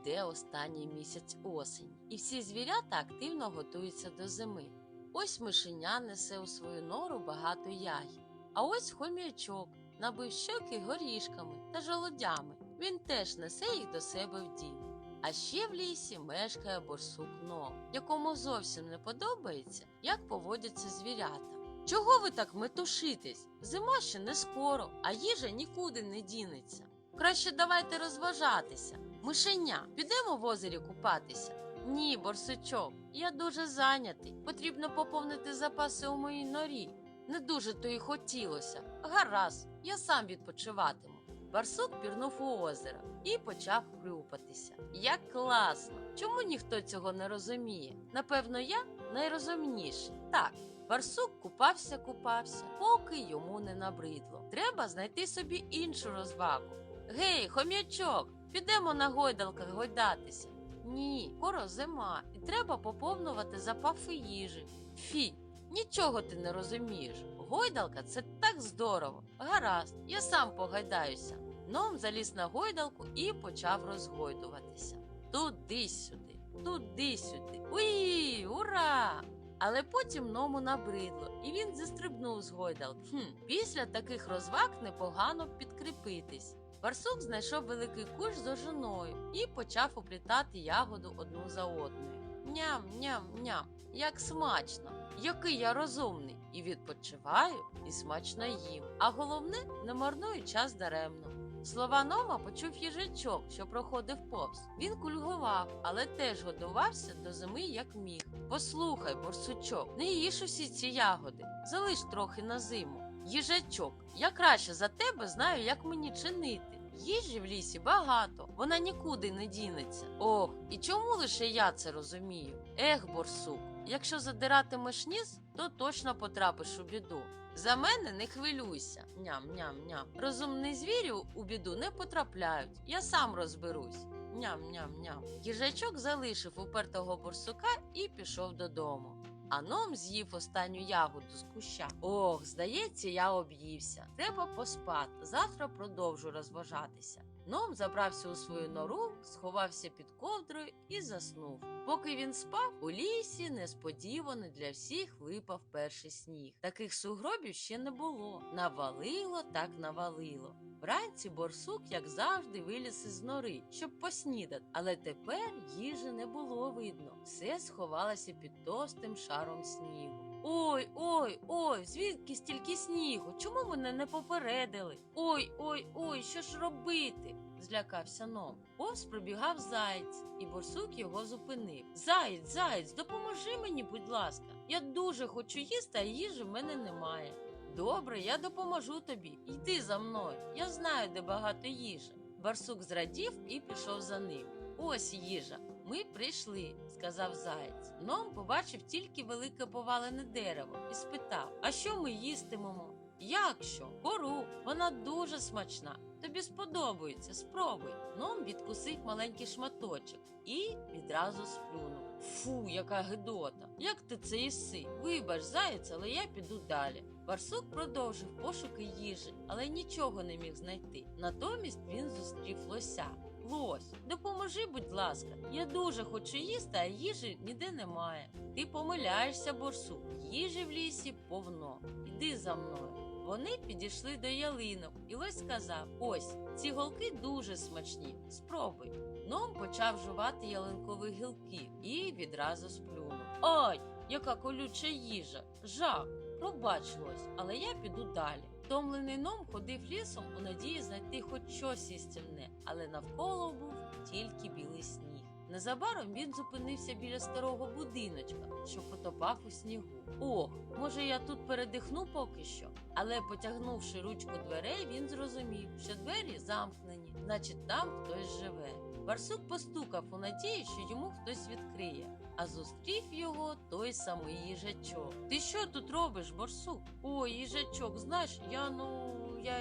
Іде останній місяць осені, і всі звірята активно готуються до зими. Ось мишеня несе у свою нору багато ягід, а ось хом'ячок набив щоки горішками та жолодями. Він теж несе їх до себе в дім. А ще в лісі мешкає борсук Ном, якому зовсім не подобається, як поводяться звірята. Чого ви так метушитесь? Зима ще не скоро, а їжа нікуди не дінеться. Краще давайте розважатися. Мишеня, підемо в озері купатися. Ні, борсучок, я дуже зайнятий. Потрібно поповнити запаси у моїй норі. Не дуже то й хотілося. Гаразд, я сам відпочиватиму. Барсук пірнув у озеро і почав хлюпатися. Як класно! Чому ніхто цього не розуміє? Напевно, я найрозумніший. Так, барсук купався, купався, поки йому не набридло. Треба знайти собі іншу розвагу. Гей, хом'ячок, підемо на гойдалках гойдатися. Ні, скоро зима, і треба поповнювати запаси їжі. Фі, нічого ти не розумієш. Гойдалка це так здорово. Гаразд, я сам погайдаюся. Ном заліз на гойдалку і почав розгойдуватися. Туди-сюди, туди-сюди. Уї, ура! Але потім ному набридло, і він застрибнув з гойдалки. Хм, після таких розваг непогано підкріпитись. Барсук знайшов великий кущ з ожиною і почав оплітати ягоду одну за одною. Ням, ням, ням, як смачно! Який я розумний, і відпочиваю, і смачно їм. А головне, не марную час даремно. Слова Нома почув їжачок, що проходив повз. Він кульгував, але теж годувався до зими як міг. Послухай, борсучок, не їж усі ці ягоди, залиш трохи на зиму. Їжачок, я краще за тебе знаю, як мені чинити. Їжі в лісі багато, вона нікуди не дінеться. Ох, і чому лише я це розумію? Ех, борсук, якщо задиратимеш ніс, то точно потрапиш у біду. За мене не хвилюйся. Ням-ням-ням. Розумні звірі у біду не потрапляють. Я сам розберусь. Ням-ням-ням. Їжачок залишив упертого борсука і пішов додому. А ном з'їв останню ягоду з куща. Ох, здається, я об'ївся. Треба поспати. Завтра продовжу розважатися. Ном забрався у свою нору, сховався під ковдрою і заснув. Поки він спав, у лісі несподівано для всіх випав перший сніг. Таких сугробів ще не було. Навалило так навалило. Вранці борсук, як завжди, виліз із нори, щоб поснідати, але тепер їжі не було видно. Все сховалося під товстим шаром снігу. Ой, ой, ой, звідки стільки снігу? Чому мене не попередили? Ой, ой, ой, що ж робити? злякався Ном. Повз пробігав заєць, і борсук його зупинив. Заєць, заєць, допоможи мені, будь ласка. Я дуже хочу їсти, а їжі в мене немає. Добре, я допоможу тобі. Йди за мною. Я знаю, де багато їжі. Барсук зрадів і пішов за ним. Ось їжа. Ми прийшли, сказав заєць. Ном побачив тільки велике повалене дерево і спитав: А що ми їстимемо? Як що? Кору, вона дуже смачна. Тобі сподобається, спробуй. Ном відкусив маленький шматочок і відразу сплюнув. Фу, яка гидота! Як ти це їси? Вибач, заєць, але я піду далі. Барсук продовжив пошуки їжі, але нічого не міг знайти. Натомість він зустрів лося. Лось, допоможи, будь ласка. Я дуже хочу їсти, а їжі ніде немає. Ти помиляєшся, борсук. Їжі в лісі повно. Іди за мною. Вони підійшли до ялинок, і лось сказав: Ось ці голки дуже смачні. Спробуй. Ном почав жувати ялинкові гілки і відразу сплюнув. Ой, яка колюча їжа! Жах! Пробач лось, але я піду далі. Втомлений ном ходив лісом у надії знайти хоч щось їстівне, але навколо був тільки білий сніг. Незабаром він зупинився біля старого будиночка, що потопав у снігу. Ох, може я тут передихну поки що. Але потягнувши ручку дверей, він зрозумів, що двері замкнені, значить там хтось живе. Барсук постукав у надії, що йому хтось відкриє, а зустрів його той самий їжачок. Ти що тут робиш, борсук? Ой, їжачок, знаєш, я ну я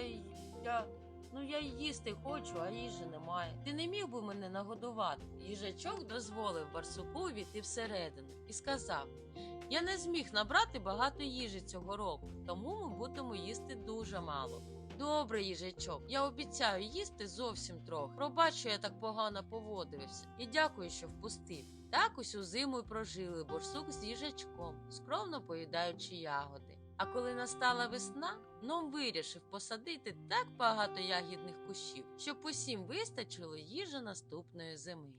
я. Ну, я їсти хочу, а їжі немає. Ти не міг би мене нагодувати. Їжачок дозволив барсуку війти всередину і сказав: Я не зміг набрати багато їжі цього року, тому ми будемо їсти дуже мало. Добре, їжачок, я обіцяю їсти зовсім трохи. Пробач, що я так погано поводився, і дякую, що впустив. Так усю зиму й прожили борсук з їжачком, скромно поїдаючи ягоди. А коли настала весна, ном вирішив посадити так багато ягідних кущів, щоб усім вистачило їжі наступної зими.